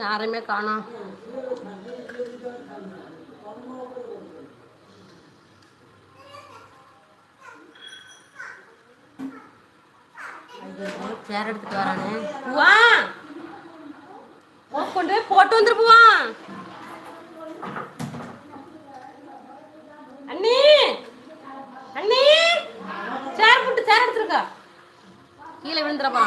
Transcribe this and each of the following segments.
யாரையுமே காணோம் சேர் எடுத்துட்டு வரானே. பூவா கொண்டு போய் போட்டு வந்துருப்புவான் அண்ணி! அண்ணி! சேர் போட்டு சேர் எடுத்துருக்கா. கீழே விழுந்துடப்பா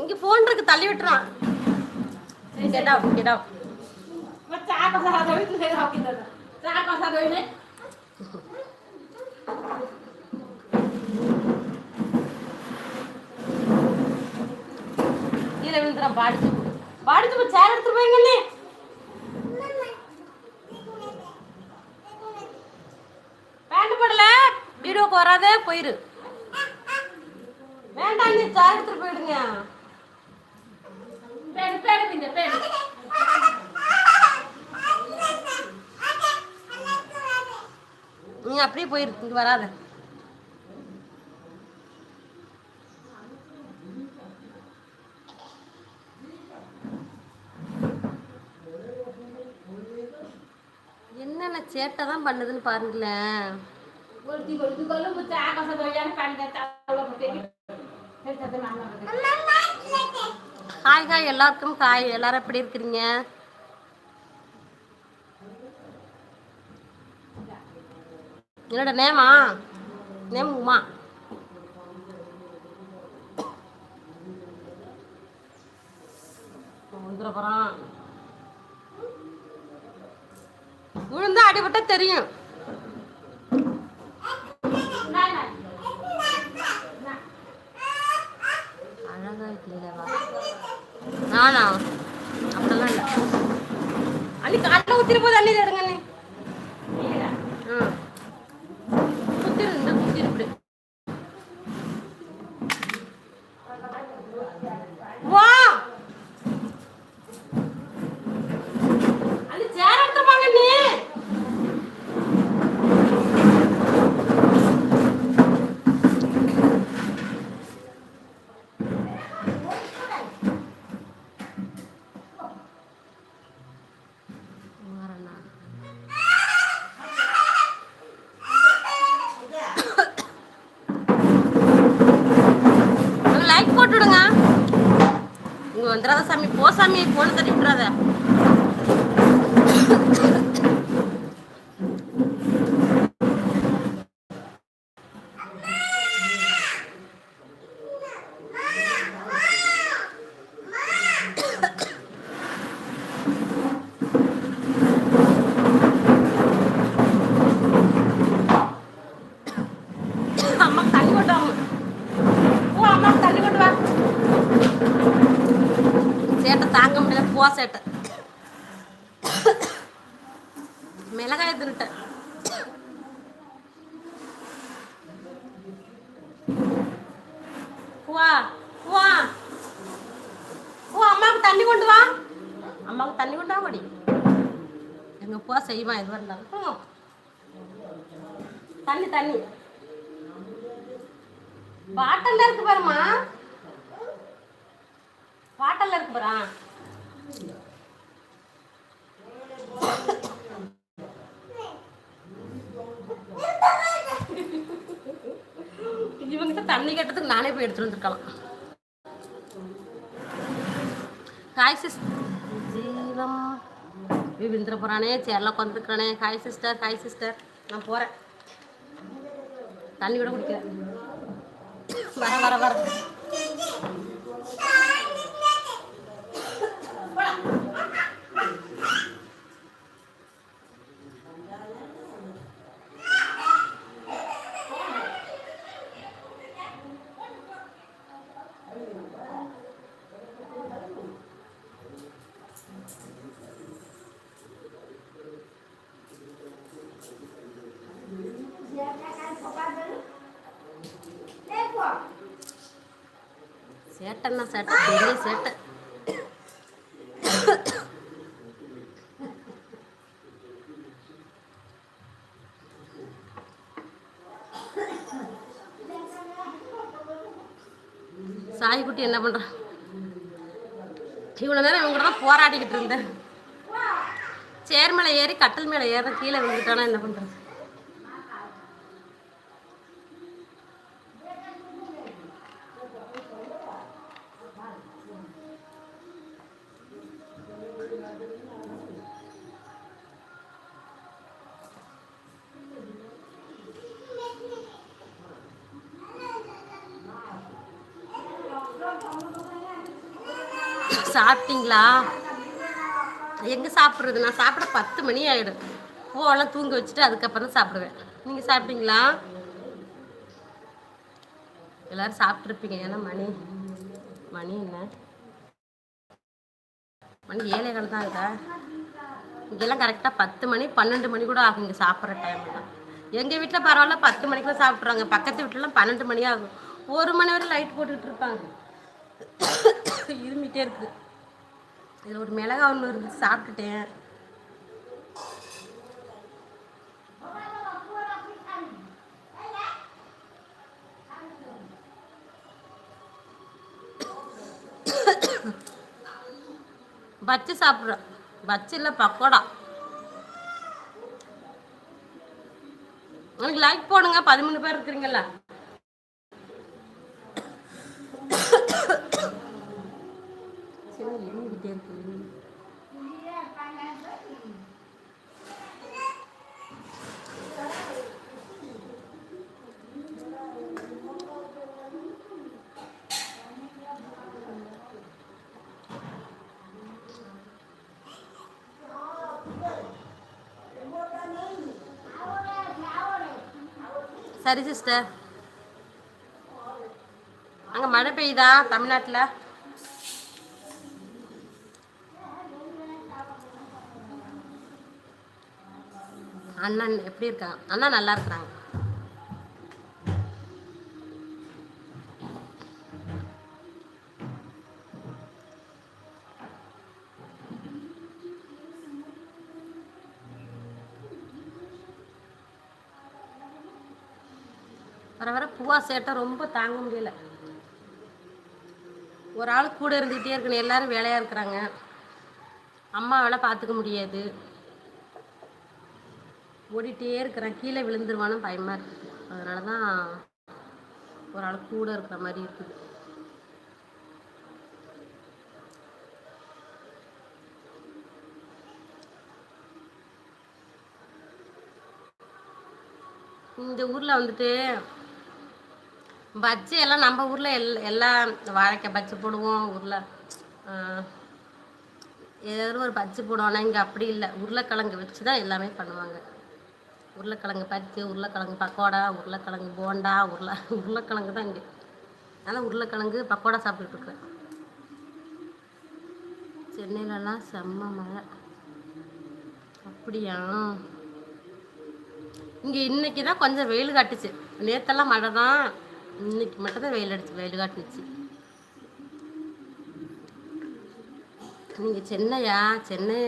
இங்க போன் இருக்கு தள்ளி விட்டுறான். கெட் அவுட் கெட் அவுட் চা কথা ধৰি তুলে যাওঁ কিন্তু கீழே விழுந்துறான் பாடிச்சு பாடிச்சு போய் சேர் எடுத்துட்டு போய்ங்கண்ணே பேண்ட் போடல. வீடியோக்கு வராதே போயிரு. போயிடுங்க சார் எடுத்துட்டு போயிடுங்க. பேடு பேடு இந்த பேடு நீ அப்படியே போயிருக்கு வராத. என்னென்ன சேட்டை தான் பண்ணுதுன்னு பாருங்களேன். ஹாய் ஹாய் எல்லாருக்கும் ஹாய். எல்லாரும் எப்படி இருக்கிறீங்க? என்னோட நேமா? நேம் உமா. விழுந்தா அடிபட்டா தெரியும். ના ના அழகா இருக்கீங்களா நானா அப்படிலாம் இல்லை அன்னி காட்டில் ஊத்திர போது அள்ளி எடுங்க அண்ணி ஆ குத்திரு லைக் போட்டு விடுங்க. இங்க வந்துடாத சாமி போ சாமி போன தட்டி விட்டுறாத அம்மா தண்ணி கொண்டு வாங்க ஓ அம்மா தண்ணி கொண்டு வா சேட்டை தாங்க முடியல போ சேட்டை மிளகாய திருட்டேன். வா வா. ஓ அம்மாவுக்கு தண்ணி கொண்டு வா. அம்மாவுக்கு தண்ணி கொண்டு வா படி எங்க போ செய்வான் எதுவாக இருந்தாலும். தண்ணி தண்ணி. பாட்டல்ல இருக்கு பாருமா பாட்டல்ல இருக்கு பாரு தண்ணி கேட்டதுக்கு நானே போய் எடுத்துட்டு வந்துருக்கலாம். ஹாய் சிஸ் ஜீவம். விந்திர போறானே. சேர்ல உட்காந்துருக்கானே ஹாய் சிஸ்டர் ஹாய் சிஸ்டர் நான் போறேன். தண்ணி கூட குடிக்கிறேன். வர வர வர. சேட்டைன்னா சேட்டை பெரிய சேட்டை. சாய்க்குட்டி என்ன பண்ணுறான் இவ்வளோ நேரம் இவங்க தான் போராடிக்கிட்டு இருந்தேன். சேர் மேலே ஏறி கட்டில் மேலே ஏற கீழே விழுந்துட்டானா என்ன பண்ணுறது சாப்பிட்றது நான் சாப்பிட பத்து மணி ஆகிடும் பூவெல்லாம் தூங்க வச்சுட்டு அதுக்கப்புறம் தான் சாப்பிடுவேன். நீங்கள் சாப்பிட்டீங்களா? எல்லாரும் சாப்பிட்ருப்பீங்க ஏன்னா மணி மணி என்ன? மணி ஏழை கால் தான் இருக்கா? இங்கெல்லாம் கரெக்டாக பத்து மணி பன்னெண்டு மணி கூட ஆகும் இங்கே சாப்பிட்ற டைம்லாம் எங்கள் வீட்டில் பரவாயில்ல பத்து மணிக்கெலாம் சாப்பிட்றாங்க. பக்கத்து வீட்டிலலாம் பன்னெண்டு மணி ஆகும். ஒரு மணி வரை லைட் போட்டுக்கிட்டு இருப்பாங்க. இருமிட்டே இருக்குது. இதில் ஒரு மிளகா ஒன்று இருந்து சாப்பிட்டுட்டேன். பச்சு சாப்பிட்றோம் பச்சு இல்லை பக்கோடா. எனக்கு லைக் போடுங்க பதிமூணு பேர் இருக்கிறீங்களா சரி இருந்துகிட்டே இருக்கு சரி சிஸ்டர் அங்கே மழை பெய்யுதா தமிழ்நாட்டில்? அண்ணன் எப்படி இருக்காங்க அண்ணா நல்லா இருக்கிறாங்க. வர வர பூவா சேட்டை ரொம்ப தாங்க முடியல. ஒரு ஆள் கூட இருந்துகிட்டே இருக்கணும். எல்லாரும் வேலையாக இருக்கிறாங்க. அம்மாவால் பார்த்துக்க முடியாது. ஓடிட்டே இருக்கிறேன். கீழே விழுந்துருவான்னு பயமாக இருக்குது அதனால தான் ஒரு ஆள் கூட இருக்கிற மாதிரி இருக்குது. இந்த ஊரில் வந்துட்டு பஜ்ஜி எல்லாம் நம்ம ஊரில் எல் எல்லாம் வாழைக்காய் பஜ்ஜி போடுவோம் ஊரில். ஏதாவது ஒரு பஜ்ஜி போடுவோம்னா இங்கே அப்படி இல்லை. உருளைக்கிழங்கு வச்சு தான் எல்லாமே பண்ணுவாங்க. உருளைக்கிழங்கு பஜ்ஜி உருளைக்கிழங்கு பக்கோடா உருளைக்கிழங்கு போண்டா உருளை உருளைக்கிழங்கு தான் இங்கே. அதனால் உருளைக்கிழங்கு பக்கோடா சாப்பிட்டுட்ருக்குறேன். சென்னையிலலாம் செம்ம மழை. அப்படியா? இங்கே இன்னைக்கு தான் கொஞ்சம் வெயில் காட்டுச்சு. நேற்றெல்லாம் மழை தான். இன்னைக்கு மட்டும்தான் வெயில் அடிச்சு வெயில் காட்டுச்சு நீங்கள் சென்னையா? சென்னை.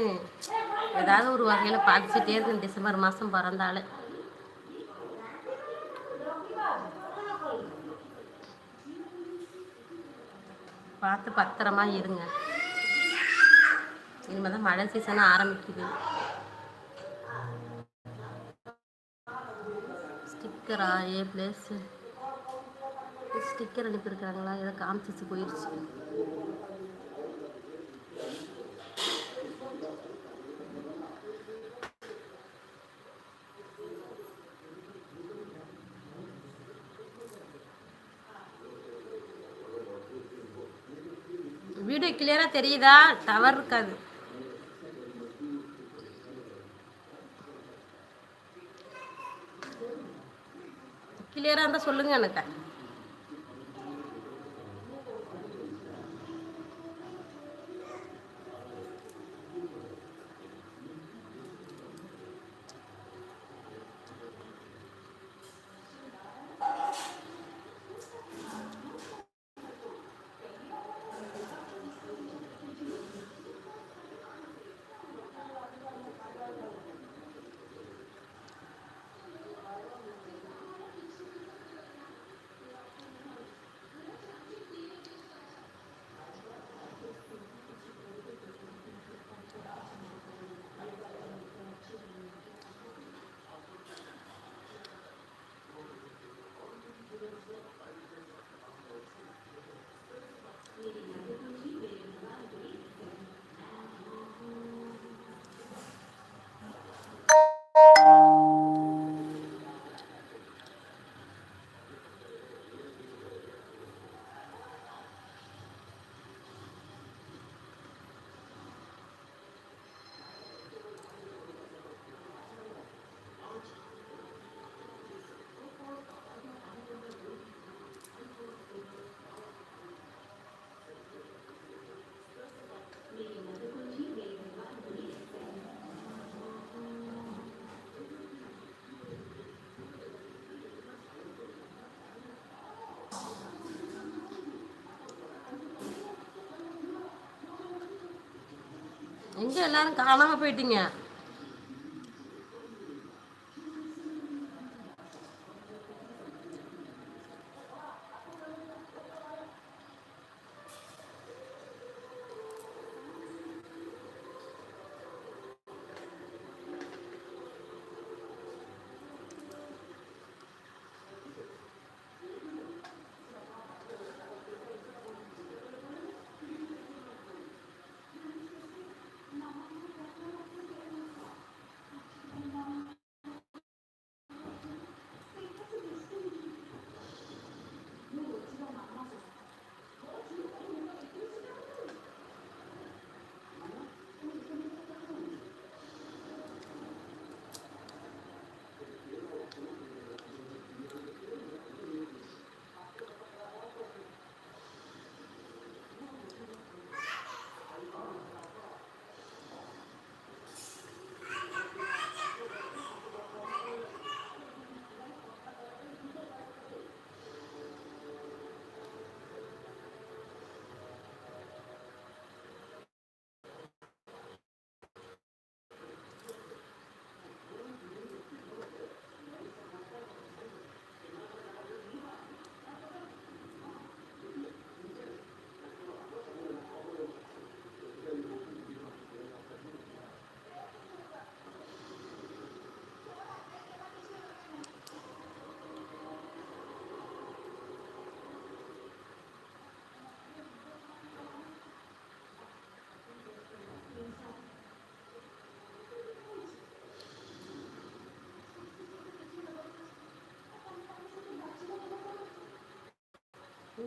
ஏதாவது ஒரு வகையில் பார்த்துட்டே இருக்கு டிசம்பர் மாதம் பிறந்தாலே. பார்த்து பத்திரமா இருங்க. இனிமேல் தான் மழை சீசனாக ஆரம்பிக்குது. ஸ்டிக்கரா ஏ பிளேஸு ஸ்டிக்கர் அனுப்பியிருக்காங்களா ஏதோ காமிச்சிச்சு போயிடுச்சு வீடியோ கிளியராக தெரியுதா? டவர் இருக்காது. கிளியராக இருந்தால் சொல்லுங்க எனக்கு. எங்கே எல்லாரும் காணாமல் போயிட்டீங்க.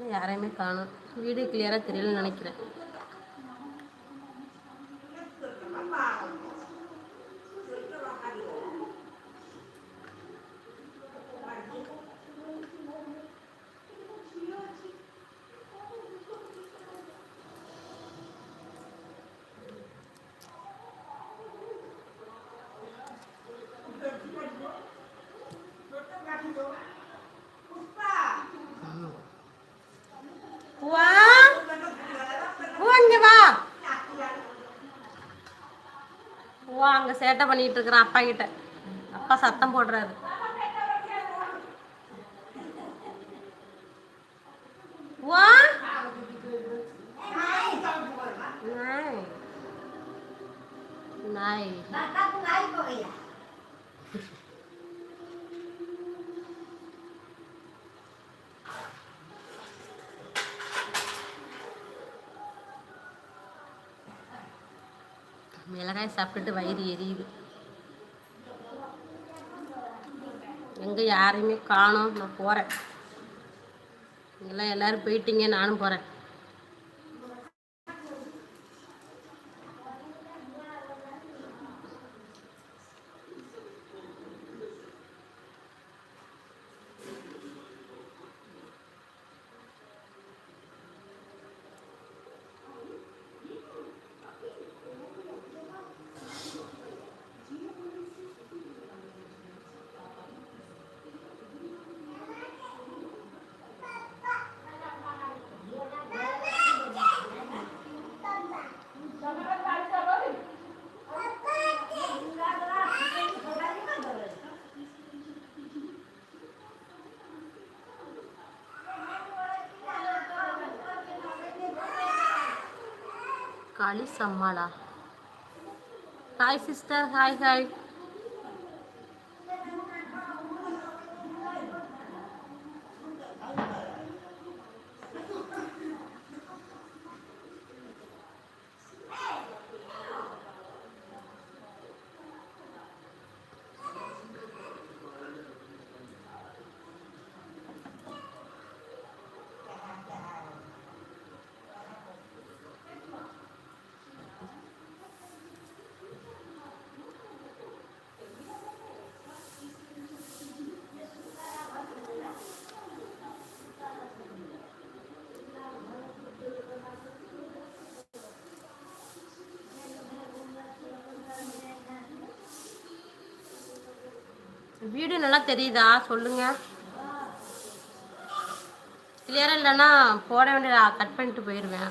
யாரையுமே காணும். வீடியோ கிளியராக தெரியலன்னு நினைக்கிறேன் வா வா இங்க வா வா அங்க சேட்டை பண்ணிட்டு இருக்கிறான் அப்பா கிட்ட. அப்பா சத்தம் போடுறாரு. மிளகாய் சாப்பிட்டுட்டு வயிறு எரியுது. எங்கே யாரையுமே காணோம். நான் போகிறேன் எல்லாம் எல்லோரும் போயிட்டீங்க நானும் போகிறேன் Kali சம்மாளா hi sister hi hi video நல்லா தெரியுதா? சொல்லுங்க. கிளியரா இல்லைன்னா போட வேண்டிய கட் பண்ணிட்டு போயிடுவேன்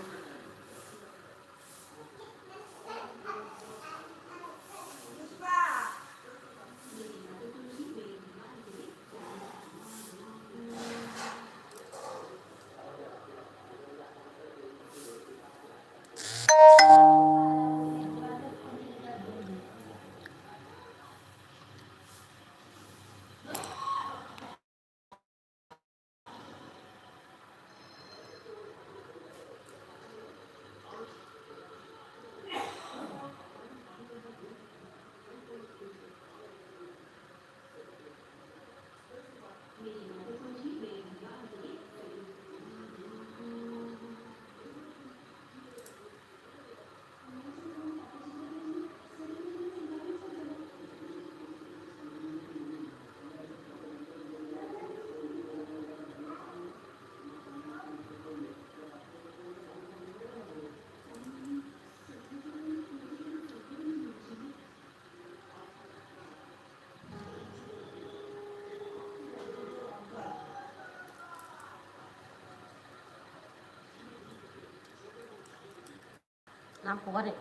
நான் போகிறேன்